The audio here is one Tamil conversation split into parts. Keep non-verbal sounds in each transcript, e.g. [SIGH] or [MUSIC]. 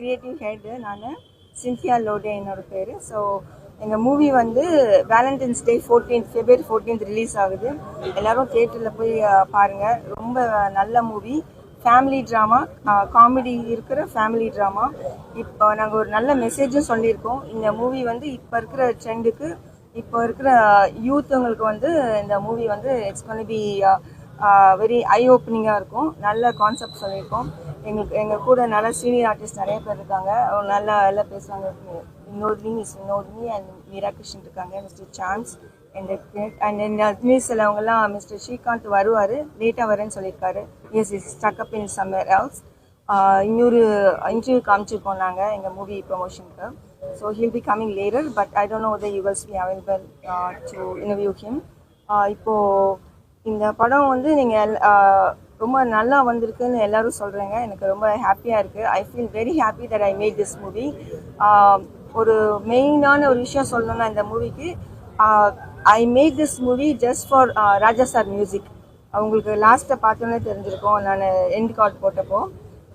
கிரியேட்டிவ் ஹெட்டு நான் சின்சியா லோடே என்னோட பேர். ஸோ எங்கள் மூவி வந்து Valentine's day fourteenth February fourteenth release ஆகுது. எல்லோரும் தேட்டரில் போய் பாருங்கள் ரொம்ப நல்ல மூவி ஃபேமிலி ட்ராமா காமெடி இருக்கிற ஃபேமிலி ட்ராமா இப்போ நாங்கள் ஒரு நல்ல மெசேஜும் சொல்லியிருக்கோம். இந்த மூவி வந்து இப்போ இருக்கிற ட்ரெண்டுக்கு இப்போ இருக்கிற யூத்துங்களுக்கு வந்து இந்த மூவி வந்து இட்ஸ் பி வெரி ஐ ஓப்பனிங்காக இருக்கும். நல்ல கான்செப்ட் சொல்லியிருக்கோம். எங்களுக்கு எங்கள் கூட நல்ல சீனியர் ஆர்டிஸ்ட் நிறைய பேர் இருக்காங்க. அவங்க நல்லா எல்லாம் பேசுவாங்க. வினோதினி மிஸ் வினோதினி அண்ட் மீரா கிருஷ்ணன் இருக்காங்க மிஸ்டர் சான்ஸ் அண்ட் அண்ட் நியூஸில் சிலவங்கெல்லாம் மிஸ்டர் ஸ்ரீகாந்த் வருவார். லேட்டாக வரேன்னு சொல்லியிருக்காரு. Yes is stuck up in summer house இன்னொரு இன்டர்வியூ காமிச்சிருக்கோம் நாங்கள் எங்கள் movie ப்ரொமோஷனுக்கு so he'll be coming later but I don't know the you wills be available to interview him இப்போது இந்த படம் வந்து நீங்கள் ரொம்ப நல்லா வந்திருக்குன்னு எல்லாரும் சொல்கிறேங்க எனக்கு ரொம்ப ஹாப்பியாக இருக்குது I feel very happy that I made this movie ஒரு மெயினான ஒரு விஷயம் சொல்லணும்னா இந்த மூவிக்கு I make this movie just for Raja sir music அவங்களுக்கு லாஸ்ட்டை பார்த்தோன்னே தெரிஞ்சிருக்கோம். நான் எண்ட் கார்டு போட்டப்போ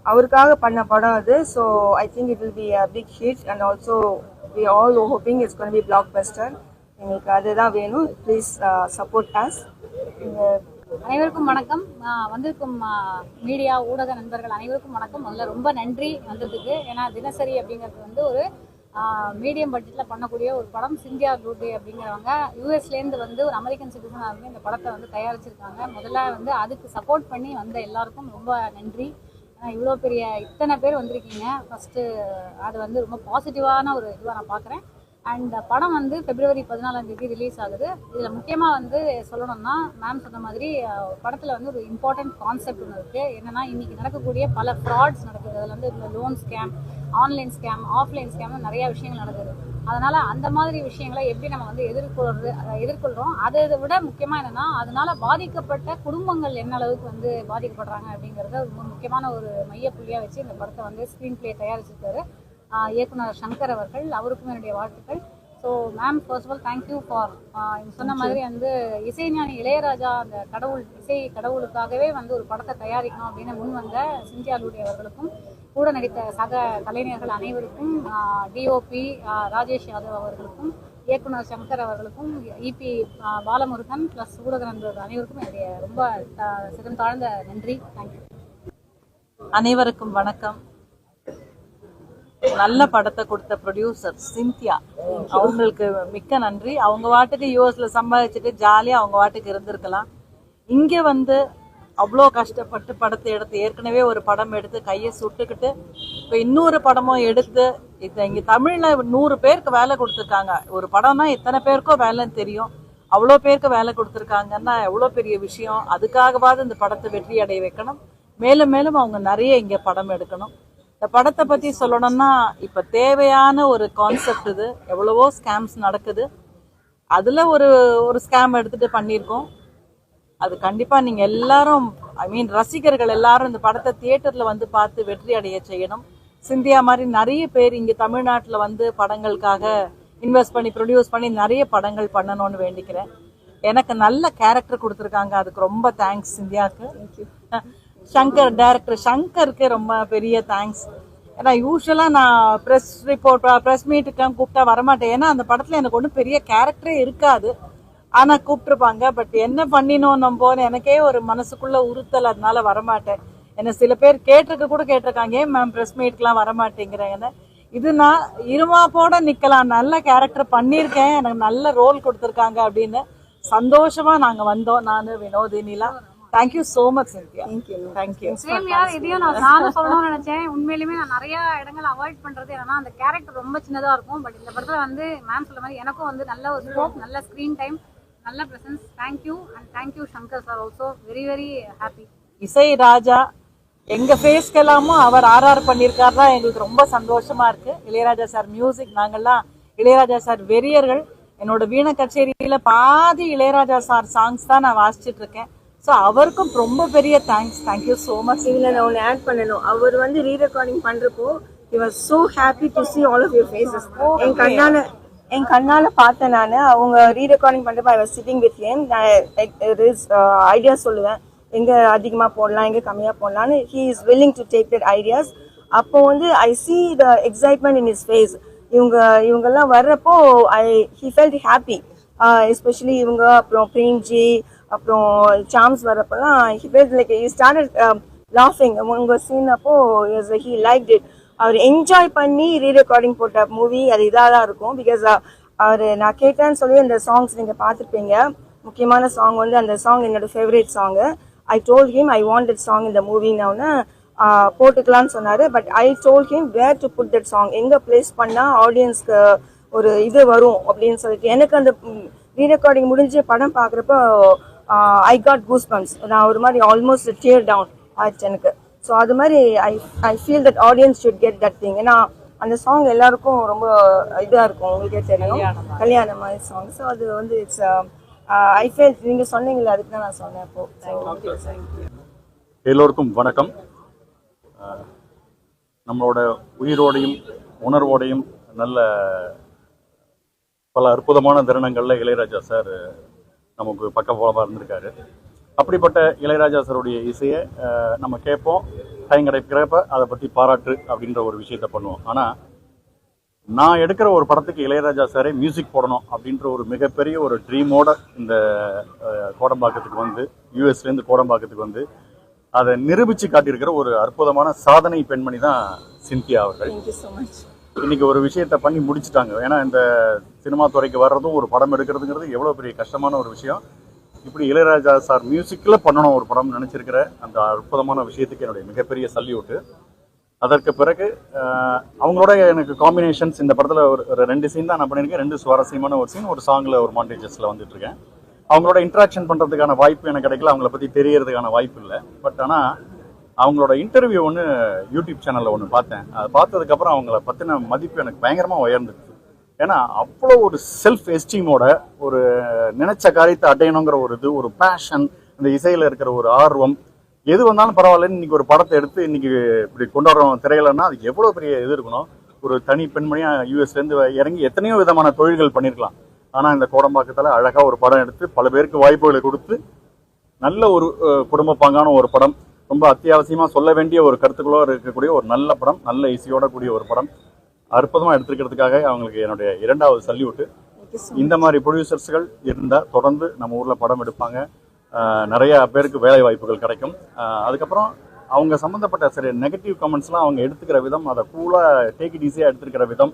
அவருக்காக பண்ண படம் அது. So I think it will be a big hit and also we all hoping it's gonna be blockbuster எங்களுக்கு அதுதான் வேணும். ப்ளீஸ் சப்போர்ட் அஸ் அனைவருக்கும் வணக்கம். வந்திருக்கும் மீடியா ஊடக நண்பர்கள் அனைவருக்கும் வணக்கம். முதல்ல ரொம்ப நன்றி வந்ததுக்கு. ஏன்னா தினசரி அப்படிங்கிறது வந்து ஒரு மீடியம் பட்ஜெட்டில் பண்ணக்கூடிய ஒரு படம் சிந்தியா குரூபி அப்படிங்கிறவங்க யூஎஸ்லேருந்து வந்து ஒரு அமெரிக்கன் சிட்டிசனாக இருந்து இந்த படத்தை வந்து தயாரிச்சிருக்காங்க. முதல்ல வந்து அதுக்கு சப்போர்ட் பண்ணி வந்த எல்லாருக்கும் ரொம்ப நன்றி. ஏன்னா இவ்வளோ பெரிய இத்தனை பேர் வந்திருக்கீங்க. ஃபஸ்ட்டு அது வந்து ரொம்ப பாசிட்டிவான ஒரு இதுவாக நான் பார்க்குறேன் அண்ட் படம் வந்து பிப்ரவரி பதினாலாம் தேதி ரிலீஸ் ஆகுது. இதில் முக்கியமாக வந்து சொல்லணும்னா மேம் சொன்ன மாதிரி படத்தில் வந்து ஒரு இம்பார்ட்டன்ட் கான்செப்ட் ஒன்று இருக்குது என்னென்னா இன்றைக்கி நடக்கக்கூடிய பல ஃப்ராட்ஸ் நடக்குது. அதில் வந்து இந்த loan scam online scam offline scam நிறையா விஷயங்கள் நடக்குது. அதனால் அந்த மாதிரி விஷயங்களை எப்படி நம்ம வந்து எதிர்கொள்றது அதை எதிர்கொள்கிறோம் அதை இதை விட முக்கியமாக என்னென்னா அதனால் பாதிக்கப்பட்ட குடும்பங்கள் என்ன அளவுக்கு வந்து பாதிக்கப்படுறாங்க அப்படிங்கிறத ஒரு முக்கியமான ஒரு மையப்புள்ளியாக வச்சு இந்த படத்தை வந்து ஸ்க்ரீன் பிளே தயாரிச்சிருக்காரு. இயக்குனர் சங்கர் அவர்கள் அவருக்கும் என்னுடைய வாழ்த்துக்கள். So ma'am first of all thank you for சொன்ன மாதிரி வந்து இசைஞானி இளையராஜா அந்த கடவுள் இசை கடவுளுக்காகவே வந்து ஒரு படத்தை தயாரிக்கணும் அப்படின்னு முன் வந்த சிந்தியா லூடி அவர்களுக்கும் கூட நடித்த சக கலைஞர்கள் அனைவருக்கும் டிஓபி ராஜேஷ் யாதவ் அவர்களுக்கும் இயக்குனர் சங்கர் அவர்களுக்கும் இபி பாலமுருகன் ப்ளஸ் ஊடக நண்பர்கள் அனைவருக்கும் என்னுடைய ரொம்ப ஆஹ் சிறம் தாழ்ந்த நன்றி தேங்க்யூ அனைவருக்கும் வணக்கம். நல்ல படத்தை கொடுத்த ப்ரொடியூசர் சிந்தியா. அவங்களுக்கு மிக்க நன்றி. அவங்க வாட்டுக்கு யூஎஸ்ல சம்பாதிச்சுட்டு ஜாலியா அவங்க வாட்டுக்கு இருந்திருக்கலாம். இங்க வந்து அவ்வளோ கஷ்டப்பட்டு படத்தை எடுத்து ஏற்கனவே ஒரு படம் எடுத்து கையை சுட்டுக்கிட்டு இப்போ இன்னொரு படமும் எடுத்து இது இங்க தமிழ்ல நூறு பேருக்கு வேலை கொடுத்துருக்காங்க. ஒரு படம்னா எத்தனை பேருக்கோ வேலைன்னு தெரியும். அவ்வளோ பேருக்கு வேலை கொடுத்துருக்காங்கன்னா எவ்வளோ பெரிய விஷயம். அதுக்காகவாவது இந்த படத்தை வெற்றி அடைய வைக்கணும். மேலும் மேலும் அவங்க நிறைய இங்க படம் எடுக்கணும். இந்த படத்தை பத்தி சொல்லணும்னா இப்ப தேவையான ஒரு கான்செப்ட் இது எவ்வளவோ ஸ்கேம்ஸ் நடக்குது. அதுல ஒரு ஒரு ஸ்கேம் எடுத்துட்டு பண்ணியிருக்கோம். அது கண்டிப்பா நீங்க எல்லாரும் ஐ மீன் ரசிகர்கள் எல்லாரும் இந்த படத்தை தியேட்டர்ல வந்து பார்த்து வெற்றி அடைய செய்யணும். சிந்தியா மாதிரி நிறைய பேர் இங்க தமிழ்நாட்டுல வந்து படங்களுக்காக இன்வெஸ்ட் பண்ணி ப்ரொடியூஸ் பண்ணி நிறைய படங்கள் பண்ணணும்னு வேண்டிக்கிறேன். எனக்கு நல்ல கேரக்டர் கொடுத்துருக்காங்க. அதுக்கு ரொம்ப தேங்க்ஸ் சிந்தியாவுக்கு [LAUGHS] சங்கர் டைரக்டர் சங்கருக்கு ரொம்ப பெரிய தேங்க்ஸ் ஏன்னா யூஸ்வலாக நான் ப்ரெஸ் ரிப்போர்ட் ப்ரெஸ் மீட்டுக்கெலாம் கூப்பிட்டா வரமாட்டேன். ஏன்னா அந்த படத்தில் எனக்கு ஒன்றும் பெரிய கேரக்டரே இருக்காது. ஆனால் கூப்பிட்ருப்பாங்க பட் என்ன பண்ணினோம் நம்போன்னு எனக்கே ஒரு மனசுக்குள்ள உறுத்தல். அதனால வரமாட்டேன். என்ன சில பேர் கேட்டிருக்க கூட கேட்டிருக்காங்க. ஏன் மேம் ப்ரெஸ் மீட்க்கெலாம் வரமாட்டேங்கிறாங்கன்னு இது நான் இருமாப்போட நிக்கலாம். நல்ல கேரக்டர் பண்ணியிருக்கேன். எனக்கு நல்ல ரோல் கொடுத்துருக்காங்க அப்படின்னு சந்தோஷமா நாங்க வந்தோம். நானு வினோதினிலாம். Thank you so much Cynthia thank you thank you same யார் இதையும் நான் நானும் சொல்லணும்னு நினைச்சேன். உண்மையிலுமே நான் நிறைய இடங்கள் அவாய்ட் பண்றது என்னன்னா அந்த கேரக்டர் ரொம்ப சின்னதா இருக்கும். பட் இந்த படத்துல வந்து மேம் சொல்ற மாதிரி எனக்கும் வந்து நல்ல ஒரு ஸ்கோப் நல்ல ஸ்கிரீன் டைம் நல்ல presence thank you and thank you Shankar sir also very very happy Isai Raja எங்க ஃபேஸ்க்கு எல்லாமோ அவர் ஆர்ஆர் பண்ணியிருக்காருன்னா எங்களுக்கு ரொம்ப சந்தோஷமா இருக்கு. இளையராஜா சார் மியூசிக் நாங்கெல்லாம் இளையராஜா சார் வெறியர்கள். என்னோட வீண கச்சேரியில பாதி இளையராஜா சார் சாங்ஸ் தான் நான் வாசிச்சிட்டு இருக்கேன். ஸோ அவருக்கும் ரொம்ப பெரிய தேங்க்ஸ் தேங்க்யூ ஸோ மச் இதுல நான் ஒன்று ஆட் பண்ணணும். அவர் வந்து ரீ ரெக்கார்டிங் பண்றப்போ he was so happy to see all of your faces. என் கண்ணால என் கண்ணால பார்த்தேன் நான் அவங்க ரீ ரெக்கார்டிங் பண்றப்ப I was sitting with him idea சொல்லுவேன். எங்க அதிகமா போடலாம் எங்க கம்மியா போடலாம்னு he is willing to take that ideas அப்போ வந்து I see the excitement in his face இவங்க இவங்கெல்லாம் வர்றப்போ I he felt happy especially இவங்க அப்புறம் பிரேம்ஜி அப்புறம் சாம்ஸ் வரப்பெல்லாம் ஹி லைக் இ ஸ்டாண்டர்ட் லாஃபிங் உங்கள் சீன் அப்போ ஹி லைக் இட் அவர் என்ஜாய் பண்ணி ரீ ரெக்கார்டிங் போட்ட மூவி அது இதாக தான் இருக்கும். பிகாஸ் uh, அவர் நான் கேட்டேன்னு சொல்லி அந்த சாங்ஸ் நீங்கள் பார்த்துருப்பீங்க. முக்கியமான சாங் வந்து அந்த சாங் என்னோட favourite song I told him I want that song இந்த மூவின்னு போட்டுக்கலாம்னு சொன்னார். But I told him where to put that song எங்கே ப்ளேஸ் பண்ணால் ஆடியன்ஸ்க்கு ஒரு இது வரும் அப்படின்னு சொல்லிட்டு. எனக்கு அந்த ரீ ரெக்கார்டிங் முடிஞ்சு படம் பார்க்குறப்போ ஐ காட் கூஸ் பம்ப்ஸ் நான் ஒரு மாதிரி ஆல்மோஸ்ட் டியர் டவுன் ஆச்சு எனக்கு. ஸோ அது மாதிரி I I feel that audience should get that thing ஏன்னா அந்த சாங் எல்லாருக்கும் ரொம்ப இதாக இருக்கும். உங்களுக்கே தெரியும். கல்யாணம் மாதிரி. சாங் ஸோ அது வந்து இட்ஸ் ஐ ஃபீல் நீங்கள் சொன்னீங்களே அதுக்கு தான் நான் சொன்னேன் இப்போ எல்லோருக்கும் வணக்கம். அஹ், நம்மளோட உயிரோடையும் உணர்வோடையும் நல்ல பல அற்புதமான தருணங்களில் இளையராஜா சார் நமக்கு பக்கபலமாக இருந்திருக்காரு அப்படிப்பட்ட இளையராஜா சாருடைய இசையை நம்ம கேட்போம். டைம் கிடைக்கிறப்ப அதை பற்றி பாராட்டு அப்படின்ற ஒரு விஷயத்த பண்ணுவோம். ஆனால் நான் எடுக்கிற ஒரு படத்துக்கு இளையராஜா சாரே மியூசிக் போடணும் அப்படின்ற ஒரு மிகப்பெரிய ஒரு ட்ரீமோட இந்த கோடம்பாக்கத்துக்கு வந்து யூஎஸ்லேருந்து கோடம்பாக்கத்துக்கு வந்து அதை நிரூபித்து காட்டியிருக்கிற ஒரு அற்புதமான சாதனை பெண்மணி தான் சிந்தியா அவர்கள். தேங்க்யூ ஸோ மச் இன்னைக்கு ஒரு விஷயத்தை பண்ணி முடிச்சிட்டாங்க. ஏன்னா இந்த சினிமா துறைக்கு வர்றதும் ஒரு படம் எடுக்கிறதுங்கிறது எவ்வளோ பெரிய கஷ்டமான ஒரு விஷயம். இப்படி இளையராஜா சார் மியூசிக்கில் பண்ணணும் ஒரு படம் நினச்சிருக்கிற அந்த அற்புதமான விஷயத்துக்கு என்னுடைய மிகப்பெரிய சல்யூட்டு. அதற்கு பிறகு அவங்களோட எனக்கு காம்பினேஷன்ஸ் இந்த படத்தில் ஒரு ஒரு ரெண்டு சீன் தான் நான் பண்ணியிருக்கேன். ரெண்டு சுவாரஸ்யமான ஒரு சீன் ஒரு சாங்கில் ஒரு மாண்டேஜஸில் வந்துட்டு இருக்கேன் அவங்களோட இன்ட்ராக்ஷன் பண்ணுறதுக்கான வாய்ப்பு எனக்கு கிடைக்கல. அவங்கள பற்றி தெரியறதுக்கான வாய்ப்பு இல்லை. பட் ஆனால் அவங்களோட இன்டர்வியூ ஒன்று யூடியூப் சேனலில் ஒன்று பார்த்தேன். அதை பார்த்ததுக்கப்புறம் அவங்கள பற்றின மதிப்பு எனக்கு பயங்கரமாக உயர்ந்துச்சு. ஏன்னா அவ்வளோ ஒரு செல்ஃப் எஸ்டீமோட ஒரு நினைச்ச காரியத்தை அடையணுங்கிற ஒரு இது ஒரு பேஷன் இந்த இசையில் இருக்கிற ஒரு ஆர்வம் எது வந்தாலும் பரவாயில்லன்னு இன்னைக்கு ஒரு படத்தை எடுத்து இன்னைக்கு இப்படி கொண்டாடுறோம் திரையிலன்னா அதுக்கு எவ்வளோ பெரிய இது இருக்கணும்? ஒரு தனி பெண்மணியாக யூஎஸ்லேருந்து இறங்கி எத்தனையோ விதமான தொழில்கள் பண்ணியிருக்கலாம் ஆனால் இந்த கோடம்பாக்கத்தில் அழகாக ஒரு படம் எடுத்து பல பேருக்கு வாய்ப்புகளை கொடுத்து நல்ல ஒரு குடும்ப பங்கான ஒரு படம் ரொம்ப அத்தியாவசியமாக சொல்ல வேண்டிய ஒரு கருத்துக்களோடு இருக்கக்கூடிய ஒரு நல்ல படம் நல்ல இசையோட கூடிய ஒரு படம். அற்புதமாக எடுத்திருக்கிறதுக்காக அவங்களுக்கு என்னுடைய இரண்டாவது சல்யூட்டு. இந்த மாதிரி ப்ரொடியூசர்ஸ்கள் இருந்தால் தொடர்ந்து நம்ம ஊரில் படம் எடுப்பாங்க. நிறைய பேருக்கு வேலை வாய்ப்புகள் கிடைக்கும். அதுக்கப்புறம் அவங்க சம்மந்தப்பட்ட சில நெகட்டிவ் கமெண்ட்ஸ்லாம் அவங்க எடுத்துக்கிற விதம் அதை கூலாக டேக் இட் ஈஸியாக எடுத்துக்கிற விதம்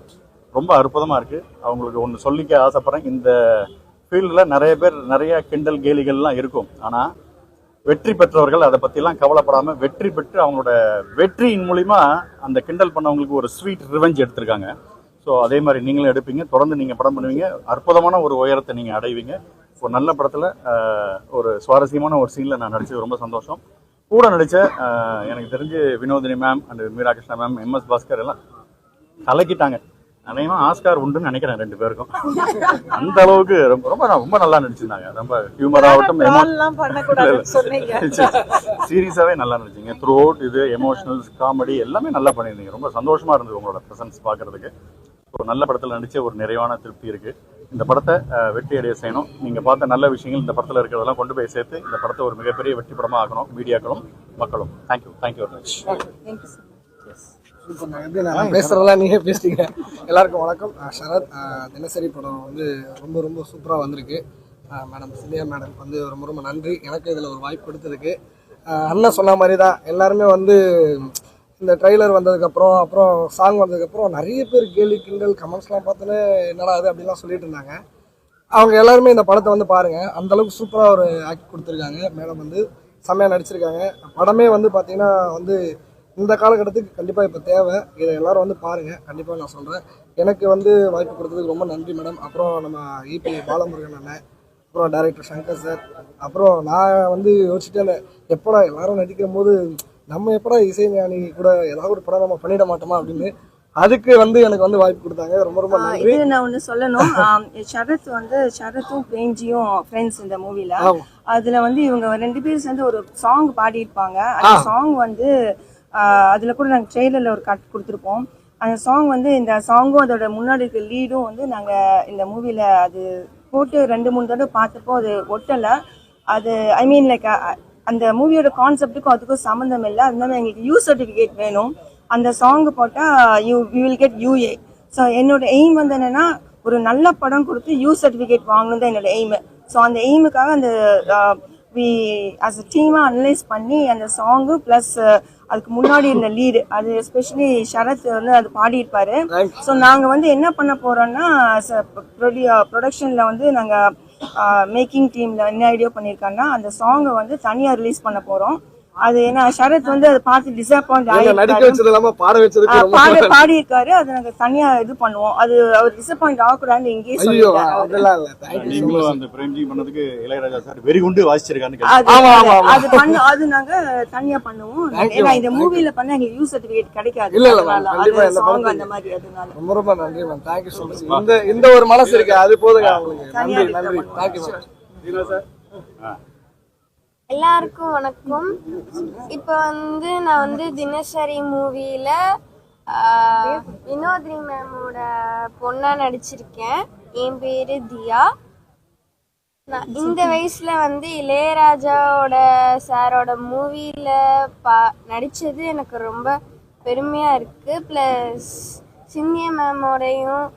ரொம்ப அற்புதமாக இருக்குது அவங்களுக்கு ஒன்று சொல்லிக்க ஆசைப்பட்றேன். இந்த ஃபீல்டில் நிறைய பேர் நிறைய கிண்டல் கேலிகள்லாம் இருக்கும். ஆனால் வெற்றி பெற்றவர்கள் அதை பற்றிலாம் கவலைப்படாமல் வெற்றி பெற்று அவங்களோட வெற்றியின் மூலிமா அந்த கிண்டல் பண்ணவங்களுக்கு ஒரு ஸ்வீட் ரிவெஞ்ச் எடுத்திருக்காங்க. ஸோ அதே மாதிரி நீங்களும் எடுப்பீங்க. தொடர்ந்து நீங்கள் படம் பண்ணுவீங்க. அற்புதமான ஒரு உயரத்தை நீங்கள் அடைவீங்க. ஒரு நல்ல படத்தில் ஒரு சுவாரஸ்யமான ஒரு சீனில் நான் நடித்தது ரொம்ப சந்தோஷம். கூட நடித்த எனக்கு தெரிஞ்சு Vinodhini ma'am and Meera Krishna ma'am MS Bhaskar எல்லாம் கலக்கிட்டாங்க அநேகமா ஆஸ்கார் உண்டுன்னு நினைக்கிறேன் ரெண்டு பேருக்கும். அந்த அளவுக்கு ரொம்ப ரொம்ப ரொம்ப நல்லா நடிச்சிருந்தாங்க. ரொம்ப ஹியூமர் ஆகட்டும் சீரியஸாவே நல்லா நடிச்சீங்க. த்ரூ அவுட் இது எமோஷனல்ஸ் காமெடி எல்லாமே நல்லா பண்ணியிருந்தீங்க. ரொம்ப சந்தோஷமா இருந்தது உங்களோட ப்ரெசன்ஸ் பார்க்கறதுக்கு. ஒரு நல்ல படத்தில் நடிச்ச ஒரு நிறைவான திருப்தி இருக்கு. இந்த படத்தை வெற்றி அடைய செய்யணும். நீங்க பார்த்த நல்ல விஷயங்கள் இந்த படத்தில் இருக்கிறதெல்லாம் கொண்டு போய் சேர்த்து இந்த படத்தை ஒரு மிகப்பெரிய வெற்றி படமா ஆக்கணும். மீடியாக்களும் மக்களும். Thank you thank you very much thank you so நான் பேசுறதெல்லாம் நீங்க பேசிட்டீங்க எல்லாருக்கும் வணக்கம். சரத் தினசரி படம் வந்து ரொம்ப ரொம்ப சூப்பராக வந்திருக்கு. மேடம் சிந்தியா மேடம் வந்து ரொம்ப ரொம்ப நன்றி. எனக்கு இதில் ஒரு வாய்ப்பு கொடுத்ததுக்கு. அண்ணன் சொன்ன மாதிரி தான் எல்லாருமே வந்து இந்த ட்ரைலர் வந்ததுக்கப்புறம் அப்புறம் சாங் வந்ததுக்கப்புறம் நிறைய பேர் கேலி கிண்டல் கமெண்ட்ஸ்லாம் பார்த்தோன்னே என்னடா அது அப்படிலாம் சொல்லிட்டு இருந்தாங்க. அவங்க எல்லாருமே இந்த படத்தை வந்து பாருங்கள் அந்த அளவுக்கு சூப்பராக ஒரு ஆக்ட் கொடுத்துருக்காங்க. மேடம் வந்து செம்மையாக நடிச்சிருக்காங்க. படமே வந்து பார்த்தீங்கன்னா வந்து இந்த காலகட்டத்துக்கு கண்டிப்பாக இப்போ தேவை. இதை எல்லாரும் வந்து பாருங்க. கண்டிப்பாக நான் சொல்கிறேன் எனக்கு வந்து வாய்ப்பு கொடுத்ததுக்கு ரொம்ப நன்றி மேடம் அப்புறம் நம்ம இபி பாலமுருகன் அண்ணன் அப்புறம் டைரக்டர் சங்கர் சார் அப்புறம் நான் வந்து யோசிச்சுட்டே எப்படா எல்லாரும் நடிக்கும் போது நம்ம எப்படா இசைஞானி கூட ஏதாவது ஒரு படம் நம்ம பண்ணிட மாட்டோமா அப்படின்னு அதுக்கு வந்து எனக்கு வந்து வாய்ப்பு கொடுத்தாங்க. ரொம்ப ரொம்ப நன்றி. நான் ஒண்ணு சொல்லணும். சரத் வந்து சரத்தும் பிரேம்ஜியும் ஃப்ரெண்ட்ஸ் இந்த மூவில. அதுல வந்து இவங்க ரெண்டு பேரும் சேர்ந்து ஒரு சாங் பாடியிருப்பாங்க. அந்த சாங் வந்து அதில் கூட நாங்கள் ட்ரெய்லரில் ஒரு கட் கொடுத்துருப்போம். அந்த சாங் வந்து இந்த சாங்கும் அதோட முன்னாடி இருக்க லீடும் வந்து நாங்கள் இந்த மூவியில் அது போட்டு ரெண்டு மூணு தடவை பார்த்தப்போ அது ஒட்டலை. அது ஐ மீன் லைக் அந்த மூவியோட கான்செப்ட்டுக்கும் அதுக்கும் சம்மந்தம் இல்லை. அதனால எங்களுக்கு யூ சர்டிஃபிகேட் வேணும். அந்த சாங் போட்டால் you you will get UA so என்னோட எய்ம் வந்து என்னென்னா ஒரு நல்ல படம் கொடுத்து யூ சர்டிஃபிகேட் வாங்கணும் தான் என்னோட எய்மு ஸோ அந்த எய்முக்காக அந்த வி அஸ் அ டீமாக அனலைஸ் பண்ணி அந்த சாங்கு ப்ளஸ் அதுக்கு முன்னாடி இருந்த லீடு அது எஸ்பெஷலி சரத் வந்து அது பாடியிருப்பாரு. ஸோ நாங்கள் வந்து என்ன பண்ண போறோம்னா ப்ரொடக்ஷனில் வந்து நாங்கள் மேக்கிங் டீமில் என்ன ஐடியா பண்ணியிருக்காங்கன்னா அந்த சாங்கை வந்து தனியாக ரிலீஸ் பண்ண போகிறோம் அது ஏன்னா சரத் வந்து அதை பார்த்து டிசப்பாயிண்ட் நடிக்க ஆகி வச்சது இல்லாம பாட வச்சதுக்கு ரொம்ப பாடி பாடி இருக்காரு அதை நாங்க தனியா இது பண்ணுவோம். அது அவர் டிசப்பாயிண்ட் ஆகக்கூடாதுன்னு இங்கேயே நீங்களும் அந்த பிரேம்ஜி பண்ணதுக்கு இளையராஜா சார் வெறி குண்டு வாசிச்சிருக்கான்னு அது ஆமா, ஆமா, ஆமா. அது பண்ண அது நாங்க தனியா பண்ணுவோம். ஏன்னா இந்த மூவில பண்ண எங்களுக்கு யூ சர்டிபிகேட் கிடைக்காது. இல்ல, இல்ல, சாங். அந்த மாதிரி அதனால. ரொம்ப ரொம்ப நன்றி மேம் தேங்க்யூ ஸோ மச் இந்த இந்த ஒரு மனசு இருக்கு. அது போதுங்க உங்களுக்கு நன்றி நன்றி. இருக்கிற தேங்க்யூ மேம் எல்லாருக்கும் வணக்கம். இப்போ வந்து நான் வந்து தினசரி மூவியில் வினோதி மேமோட பொண்ணா நடிச்சிருக்கேன். என் பேரு தியா. நான் இந்த வயசுல வந்து இளையராஜாவோட சாரோட மூவியில் பா நடித்தது எனக்கு ரொம்ப பெருமையாக இருக்குது ப்ளஸ் சிந்திய மேமோடையும்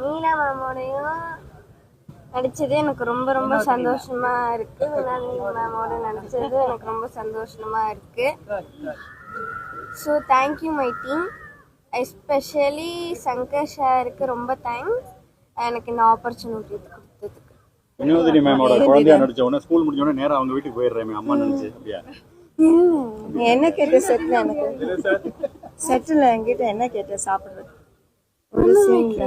மீனா மேமோடையும் நடிச்சது எனக்கு ரொம்ப ரொம்ப சந்தோஷமா இருக்கு. வினாலினி மேமோட நடிச்சது எனக்கு ரொம்ப சந்தோஷமா இருக்கு. So thank you my team especially Shankar ஷாருக்கு ரொம்ப தேங்க்ஸ் எனக்கு இந்த ஆப்பர்ச்சுனிட்டி கொடுத்ததுக்கு. வினோதினி மேமோட குழந்தையா நடிச்ச உடனே ஸ்கூல் முடிஞ்ச உடனே நேரா அவங்க வீட்டுக்கு போயிடுறேன் அம்மா நினைச்சு அப்படியா? நீ என்ன கேட்ட செட்ல எனக்கு? செட்டில் என்கிட்ட என்ன கேட்ட? சாப்பிடுறது ஒரு சீன்ல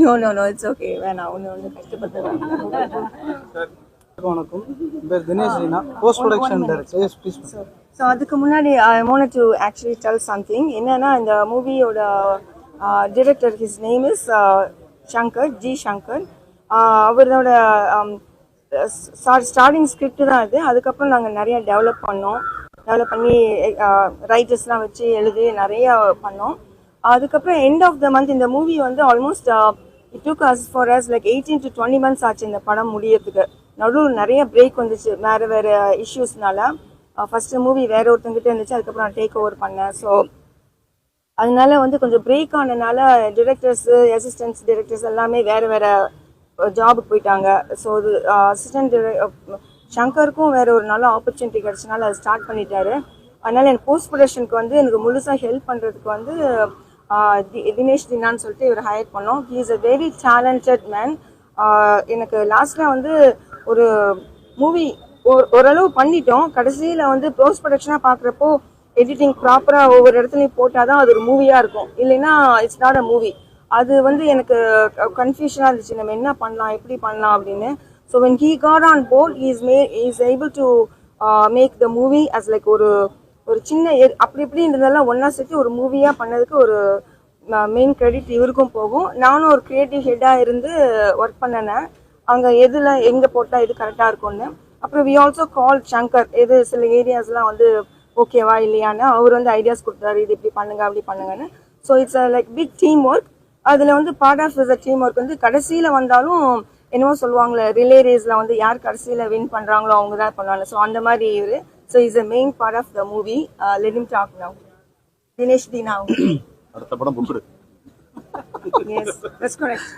no no no it's okay வேணாம் ஒன்று ஒன்று கஷ்டப்பட்டு வணக்கம். என் பேர் Dinesh Reena. Post production director so அதுக்கு முன்னாடி I want to actually tell something என்னன்னா இந்த மூவியோட director his name is Shankar ji Shankar அவரோட ஸ்டார்டிங் ஸ்கிரிப்ட் தான் இது அதுக்கப்புறம் நாங்கள் நிறைய டெவலப் பண்ணோம். டெவலப் பண்ணி ரைட்டர்ஸ்லாம் வச்சு எழுதி நிறைய பண்ணோம். அதுக்கப்புறம் எண்ட் ஆஃப் த மந்த் இந்த மூவி வந்து almost it took as far as like eighteen to twenty months ஆச்சு இந்த படம் முடியறதுக்கு. நடுவில் நிறைய பிரேக் வந்துச்சு வேறு வேறு இஷ்யூஸ்னால ஃபஸ்ட்டு மூவி வேற ஒருத்தங்கிட்ட இருந்துச்சு அதுக்கப்புறம் நான் டேக் ஓவர் பண்ணேன். ஸோ அதனால வந்து கொஞ்சம் பிரேக் ஆனதுனால டிரெக்டர்ஸு அசிஸ்டன்ட்ஸ் டிரெக்டர்ஸ் எல்லாமே வேறு வேறு ஜாபுக்கு uh, போயிட்டாங்க. ஸோ இது அசிஸ்டன்ட் சங்கருக்கும் வேற ஒரு நல்ல ஆப்பர்ச்சுனிட்டி கிடச்சனால அதை ஸ்டார்ட் பண்ணிட்டாரு. அதனால எனக்கு போஸ்ட் ப்ரொடக்ஷனுக்கு வந்து எனக்கு முழுசாக ஹெல்ப் பண்ணுறதுக்கு வந்து தினேஷ் தினான்னு சொல்லிட்டு இவர் ஹையர் பண்ணோம். He is a very talented man எனக்கு லாஸ்ட்டில் வந்து ஒரு மூவி ஓரளவு பண்ணிட்டோம். கடைசியில் வந்து போஸ்ட் ப்ரொடக்ஷனாக பார்க்குறப்போ எடிட்டிங் ப்ராப்பராக ஒவ்வொரு இடத்துலையும் போட்டால் தான் அது ஒரு மூவியாக இருக்கும். இல்லைன்னா இட்ஸ் நாட் அ மூவி அது வந்து எனக்கு கன்ஃபியூஷனாக இருந்துச்சு. நம்ம என்ன பண்ணலாம் எப்படி பண்ணலாம் அப்படின்னு. So when he got on board is may is able to make the movie as like ஒரு ஒரு சின்ன அப்படி இப்படி இருந்ததெல்லாம் ஒன்றா சேர்த்து ஒரு மூவியாக பண்ணதுக்கு ஒரு மெயின் கிரெடிட் இவருக்கும் போகும். நானும் ஒரு க்ரியேட்டிவ் ஹெட்டாக இருந்து ஒர்க் பண்ணினேன். அங்கே எதில் எங்கே போட்டால் இது கரெக்டாக இருக்கும்னு. அப்புறம் வி ஆல்சோ கால் சங்கர் எது சில ஏரியாஸ்லாம் வந்து ஓகேவா இல்லையான்னு அவர் வந்து ஐடியாஸ் கொடுத்தாரு. இது இப்படி பண்ணுங்க அப்படி பண்ணுங்கன்னு. So it's like big team work அதில் வந்து part of the team work வந்து கடைசியில் வந்தாலும் என்னவோ சொல்லுவாங்களே ரிலே ரேஸில் வந்து யார் கடைசியில் வின் பண்ணுறாங்களோ அவங்க தான் பண்ணுவாங்க. ஸோ அந்த மாதிரி இவர். So is a main part of the movie லெனிம் talk now Dinesh Dheena அடுத்த படம் booked yes that's correct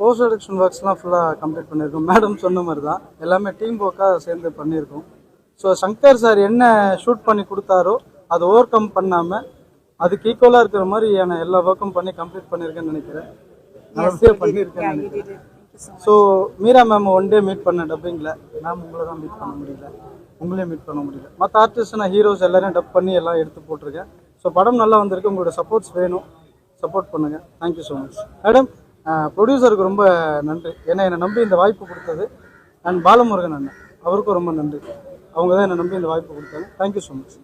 post production ஒர்க்ஸ்லாம் ஃபுல்லாக கம்ப்ளீட் பண்ணியிருக்கோம். மேடம் சொன்ன மாதிரி தான். எல்லாமே டீம் ஒர்க்காக சேர்ந்து பண்ணியிருக்கோம். ஸோ சங்கர் சார் என்ன ஷூட் பண்ணி கொடுத்தாரோ அதை ஓவர் கம் பண்ணாமல் அதுக்கு ஈக்குவலாக இருக்கிற மாதிரியான எல்லா ஒர்க்கும் பண்ணி கம்ப்ளீட் பண்ணியிருக்கேன்னு நினைக்கிறேன். நல்லபடியாக பண்ணியிருக்கேன்னு நினைக்கிறேன். So Meera ma'am one day meet பண்ண டப்பிங்கில் மேம் உங்களை தான் மீட் பண்ண முடியல. உங்களையும் மீட் பண்ண முடியல. மற்ற ஆர்டிஸ்ட் நான் ஹீரோஸ் எல்லாரையும் டப் பண்ணி எல்லாம் எடுத்து போட்டிருக்கேன். ஸோ படம் நல்லா வந்திருக்கு. உங்களோட சப்போர்ட்ஸ் வேணும். சப்போர்ட் பண்ணுங்கள் தேங்க்யூ ஸோ மச் மேடம் ப்ரொடியூசருக்கு ரொம்ப நன்றி. ஏன்னா என்னை நம்பி இந்த வாய்ப்பு கொடுத்தது. அண்ட் பாலமுருகன் அண்ணன். அவருக்கும் ரொம்ப நன்றி. அவங்க தான் என்னை நம்பி இந்த வாய்ப்பு கொடுத்தாங்க. தேங்க்யூ ஸோ மச்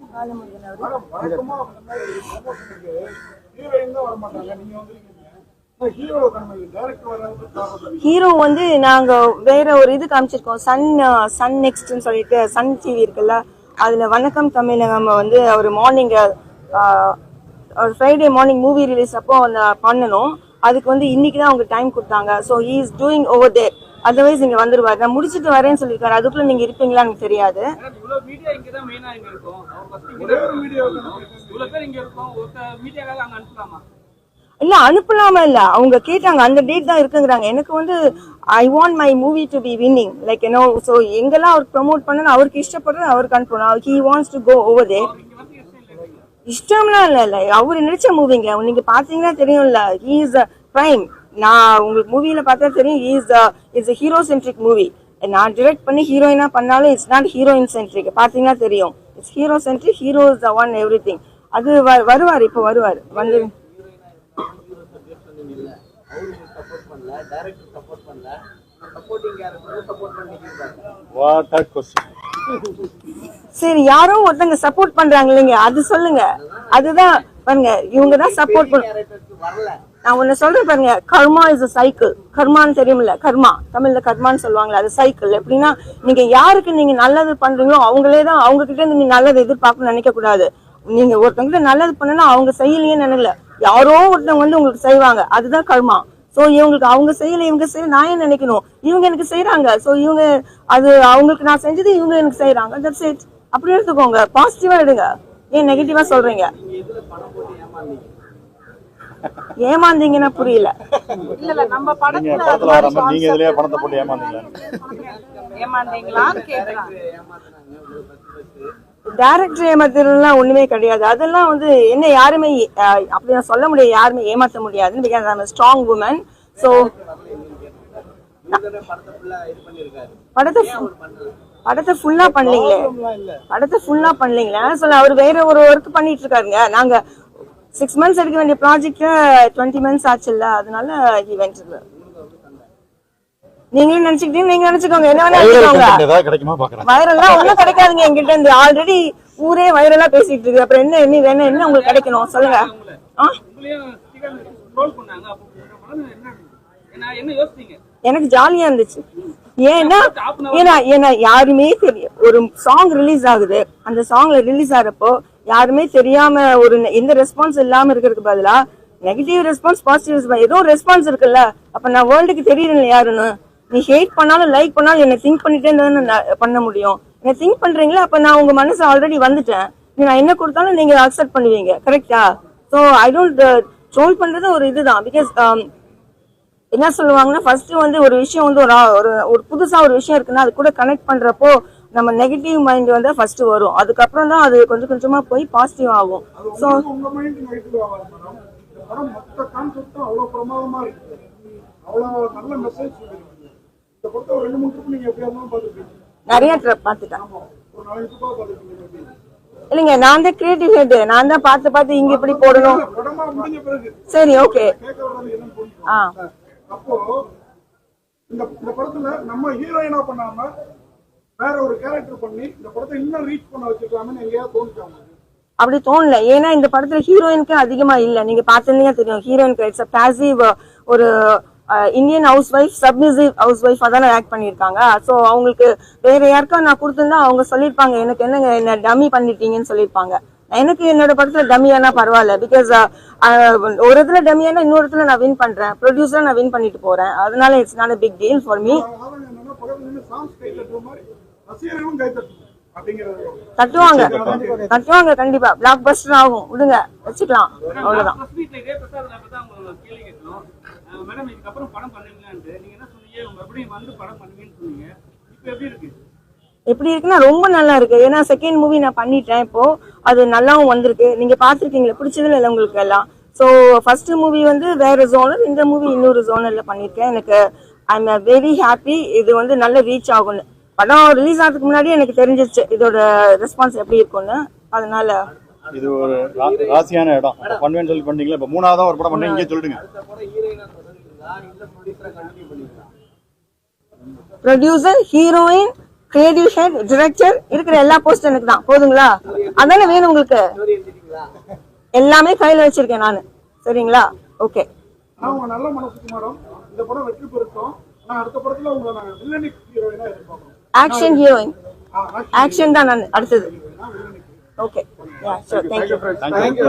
ஹீரோ வந்து நாங்க வேற ஒரு இது காமிச்சிருக்கோம். சன் சன் நெக்ஸ்ட்னு சொல்லிட்டு சன் டிவி இருக்குல்ல அதுல வணக்கம் தமிழகம் வந்து அவர் morning Friday morning movie release அப்போ அந்த பண்ணணும். அதுக்கு வந்து இன்னைக்கு தான் அவங்க டைம் கொடுத்தாங்க. So he is doing over there otherwise இங்க வந்துருவாரு. நான் முடிச்சிட்டு வரேன்னு சொல்லியிருக்காரு. அதுக்குள்ள நீங்க இருப்பீங்களான்னு எனக்கு தெரியாது. மீடியா இல்ல அனுப்பலாம இல்ல அவங்க கேட்டாங்க அந்த டேட் தான் இருக்குங்கிறாங்க. எனக்கு வந்து I want my movie to be winning like என்ன ஸோ எங்கெல்லாம் அவர் ப்ரமோட் பண்ணணும் அவருக்கு இஷ்டப்படுறது அவருக்கு அனுப்பணும் he wants to go over there இஷ்டம்லாம் இல்ல இல்ல. அவர் நடிச்ச மூவிங்க நீங்க பாத்தீங்கன்னா தெரியும்ல ஹி இஸ் பிரைம் நான் உங்களுக்கு மூவியில பார்த்தா தெரியும் he is is hero centric movie நான் டிரெக்ட் பண்ணி ஹீரோயினா பண்ணாலும் இட்ஸ் நாட் ஹீரோயின் சென்ட்ரிக் பாத்தீங்கன்னா தெரியும். It's hero centric hero is the one everything அது வ- வருவார் இப்போ வருவார். வந்து சரி யாரோ ஒருத்தங்க சப்போர்ட் பண்றாங்க இல்லைங்க அது சொல்லுங்க. அதுதான் பாருங்க இவங்க தான் சப்போர்ட் பண்ண நான் ஒண்ணு சொல்றேன் பாருங்க கர்மா இஸ் a சைக்கிள் கர்மான்னு தெரியுமில்ல கர்மா. தமிழ்ல கர்மான்னு சொல்லுவாங்களே அது சைக்கிள் எப்படின்னா நீங்க யாருக்கு நீங்க நல்லது பண்றீங்களோ அவங்களே தான் அவங்க கிட்ட இருந்து நீங்க நல்லது எதிர்பார்க்கணும்னு நினைக்க கூடாது நீங்க ஒருத்தவங்க கிட்ட நல்லது பண்ணனா அவங்க செய்யலையே நினைக்கல. யாரோ ஒருத்தவங்க வந்து உங்களுக்கு செய்வாங்க. அதுதான் கர்மா. சோ இவங்களுக்கு அவங்க செய்யல இவங்க செய்யல நான் ஏன் நினைக்கணும்? இவங்க எனக்கு செய்யறாங்க சோ இவங்க அது அவங்களுக்கு நான் செஞ்சது இவங்க எனக்கு செய்யறாங்க தட்ஸ் இட் அப்படி எடுத்துக்கோங்க. பாசிட்டிவா எடுங்க. ஏன் நெகட்டிவா சொல்றீங்க? ஏமாந்தீங்கன்னா புரியல. இல்ல இல்ல நம்ம படத்துல நீங்க இதுலயே பணத்தை போட்டு ஏமாந்தீங்களா ஏமாந்தீங்களான்னு கேக்குறாங்க. டேரக்டர் ஏமாத்துறதுலாம் ஒண்ணுமே கிடையாது. அதெல்லாம் வந்து என்ன யாருமே அப்படி நான் சொல்ல முடியாது யாருமே ஏமாத்த முடியாதுன்னு because I'm strong woman so படத்தை படத்தை ஃபுல்லா பண்ணலீங்களே. படத்தை ஃபுல்லா பண்ணலீங்களே. சொல்ல அவர் வேற ஒரு ஒர்க் பண்ணிட்டு இருக்காருங்க நாங்க சிக்ஸ் மந்த்ஸ் எடுக்க வேண்டிய ப்ராஜெக்ட் டுவெண்ட்டி மந்த்ஸ் ஆச்சுல்ல அதனால ஈவெண்ட் நீங்களும் நினைச்சுக்கிட்டீங்க நீங்க நினைச்சுக்கோங்க. என்ன வேணா நினைச்சுக்கோங்க ஏதாவது கிடைக்குமா பாக்குறேன். வைரலா ஒண்ணும் கிடைக்காதுங்க என்கிட்ட இருந்து. ஆல்ரெடி ஊரே வைரலா பேசிட்டு இருக்கு. அப்புறம் என்ன என்ன வேணும் என்ன உங்களுக்கு கிடைக்கணும்? சொல்லுங்க. எனக்கு ஜாலியா இருந்துச்சு. ஏன்னா ஏன்னா ஏன்னா யாருமே தெரியும் ஒரு சாங் ரிலீஸ் ஆகுது. அந்த சாங்ல ரிலீஸ் ஆகிறப்போ யாருமே தெரியாம ஒரு எந்த ரெஸ்பான்ஸ் இல்லாம இருக்கிறதுக்கு பதிலா நெகட்டிவ் ரெஸ்பான்ஸ் பாசிட்டிவ் ஏதோ ரெஸ்பான்ஸ் இருக்குல்ல. அப்ப நான் வேர்ல்டுக்கு தெரியல யாருன்னு. நீ ஹேட் பண்ணாலும் லைக் பண்ணாலும் என்ன திங்க் பண்ணிட்டே இருந்தா நான் பண்ண முடியும். என்ன திங்க் பண்றீங்களா? அப்ப நான் உங்க மனசு ஆல்ரெடி வந்துட்டேன். நீ நான் என்ன கொடுத்தாலும் நீங்க அக்செப்ட் பண்ணுவீங்க. கரெக்டா சோ ஐ டோன்ட் ட்ரோல் பண்றது ஒரு இதுதான். பிகாஸ் என்ன சொல்லுவாங்கன்னா ஃபர்ஸ்ட் வந்து ஒரு விஷயம் வந்து ஒரு ஒரு புதுசா ஒரு விஷயம் இருக்குன்னா அது கூட கனெக்ட் பண்றப்போ நம்ம நெகட்டிவ் மைண்ட் வந்து ஃபர்ஸ்ட் வரும். அதுக்கப்புறம் தான் அது கொஞ்சம் கொஞ்சமா போய் பாசிட்டிவ் ஆகும். ஸோ அவ்வளவு நல்ல மெசேஜ் நிறைய பார்த்துட்டேன். இல்லைங்க நான் தான் கிரியேட்டிவ் ஹெட் நான் தான் பார்த்து பார்த்து இங்க இப்படி போடணும். சரி ஓகே. ஆ. அப்போ இந்த இந்த படத்துல நம்ம ஹீரோயினா பண்ணாம வேற ஒரு கேரக்டர் பண்ணி இந்த படத்தை இன்னும் ரீச் பண்ண வச்சிருக்கலாம்னு எங்கேயாவது தோணுச்சாங்க அப்படி தோணல. ஏன்னா இந்த படத்துல ஹீரோயினுக்கு அதிகமா இல்ல. நீங்க பாத்தீங்கன்னா தெரியும். ஹீரோயினுக்கு இட்ஸ் பாசிவ் ஒரு Indian housewife submissive house ஒய்ஃபாக தானே ஆக்ட் பண்ணியிருக்காங்க. ஸோ அவங்களுக்கு வேற யாருக்கா நான் கொடுத்துருந்தா அவங்க சொல்லிருப்பாங்க எனக்கு என்னங்க என்ன டம்மி பண்ணிட்டீங்கன்னு சொல்லிருப்பாங்க எனக்கு என்னோட படத்துல டம்மியானா பரவாயில்ல பிகாஸ் ஒரு இதுல டம்மியானா இன்னொரு இடத்துல நான் வின் பண்றேன். ப்ரொடியூசரா நான் வின் பண்ணிட்டு போறேன். அதனால it's not big deal for me தட்டுவாங்க. தட்டுவாங்க கண்டிப்பா. பிளாக் பஸ்டர் ஆகும். விடுங்க வச்சுக்கலாம். அவ்வளவுதான். மேடம் இதுக்கப்புறம் படம் பண்ணுவீங்களான்ட்டு நீங்க என்ன சொன்னீங்க? மறுபடியும் வந்து படம் பண்ணுவீங்கன்னு சொன்னீங்க. இப்போ எப்படி இருக்கு? எப்படி இருக்குன்னா ரொம்ப நல்லா இருக்கு. ஏன்னா செகண்ட் மூவி நான் பண்ணிட்டேன் இப்போ. அது நல்லாவும் வந்திருக்கு. நீங்க பாத்திருக்கீங்களா பிடிச்சதுல இல்லை உங்களுக்கு எல்லாம். ஸோ ஃபர்ஸ்ட் மூவி வந்து வேற ஜோனர் இந்த மூவி இன்னொரு ஜோனர்ல பண்ணிருக்கேன். எனக்கு ஐ எம் வெரி ஹாப்பி இது வந்து நல்ல ரீச் ஆகும்னு. படம் ரிலீஸ் ஆகிறதுக்கு முன்னாடி எனக்கு தெரிஞ்சிருச்சு இதோட ரெஸ்பான்ஸ் எப்படி இருக்கும்னு. அதனால இது ஒரு ராசியான இடம். சொல்லி பண்ணீங்களா இப்ப மூணாவதா ஒரு படம் பண்ணி இங்கே சொல்லிடுங்க. Producer heroine creative head director இருக்கிற எல்லா போஸ்ட் எனக்கு தான். போதுங்களா? அதானே வேணும் உங்களுக்கு? எல்லாமே கையில வச்சிருக்கேன் நான். சரிங்களா? ஓகே நல்ல மனசுக்கு மேடம் இந்த படம் வெற்றி அடுத்த படத்துல உங்களை ஹீரோயினா எதிர்பார்க்கறோம் ஆக்ஷன் ஹீரோயின் ஆக்ஷன் தான் நான் அடுத்தது. Okay yeah sure thank you thank you